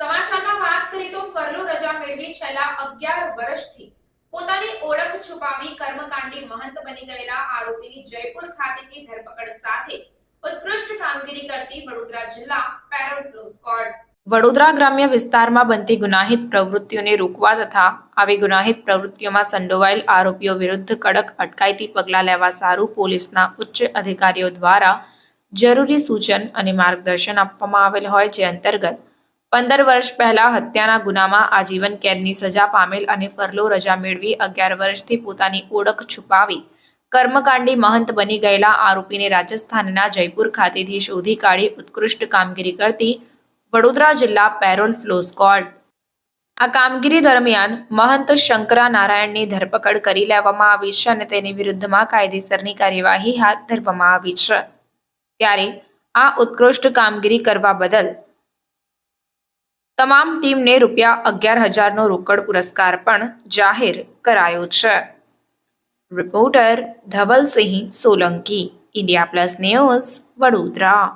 સમાચારમાં વાત કરીએ તો ફરલો રજા મેળવી છેલ્લા અગિયાર વર્ષથી પોતાની ઓળખ છુપાવી કર્મકાંડી મહંત બની ગયેલા આરોપીની જયપુર ખાતેથી ધરપકડ સાથે ઉત્કૃષ્ટ કામગીરી કરતી વડોદરા જિલ્લા પેરોલ ફ્લો સ્કોડ. વડોદરા ગ્રામ્ય વિસ્તારમાં બનતી ગુનાહિત પ્રવૃત્તિઓને રોકવા તથા આવી ગુનાહિત પ્રવૃત્તિઓમાં સંડોવાયેલ આરોપીઓ વિરુદ્ધ કડક અટકાયતી પગલાં લેવા સારું પોલીસના ઉચ્ચ અધિકારીઓ દ્વારા જરૂરી સૂચન અને માર્ગદર્શન આપવામાં આવેલ હોય જે અંતર્ગત પંદર વર્ષ પહેલા હત્યાના ગુનામાં આજીવન કેદની સજા પામેલ અને ફરલો રજા મેળવી અગિયાર વર્ષથી પોતાની ઓળખ છુપાવી કર્મકાંડી મહંત બની ગયેલા આરોપીને રાજસ્થાનના જયપુર ખાતેથી શોધી કાઢી ઉત્કૃષ્ટ કામગીરી કરતી વડોદરા જિલ્લા પેરોલ ફ્લો સ્કોડ. આ કામગીરી દરમિયાન મહંત શંકરા નારાયણની ધરપકડ કરી લેવામાં આવી છે અને તેની વિરુદ્ધમાં કાયદેસરની કાર્યવાહી હાથ ધરવામાં આવી છે. ત્યારે આ ઉત્કૃષ્ટ કામગીરી કરવા બદલ તમામ ટીમને રૂપિયા અગિયાર હજારનો રોકડ પુરસ્કાર પણ જાહેર કરાયો છે. Reporter Dhavalsinh Solanki, India plus news Vadodara.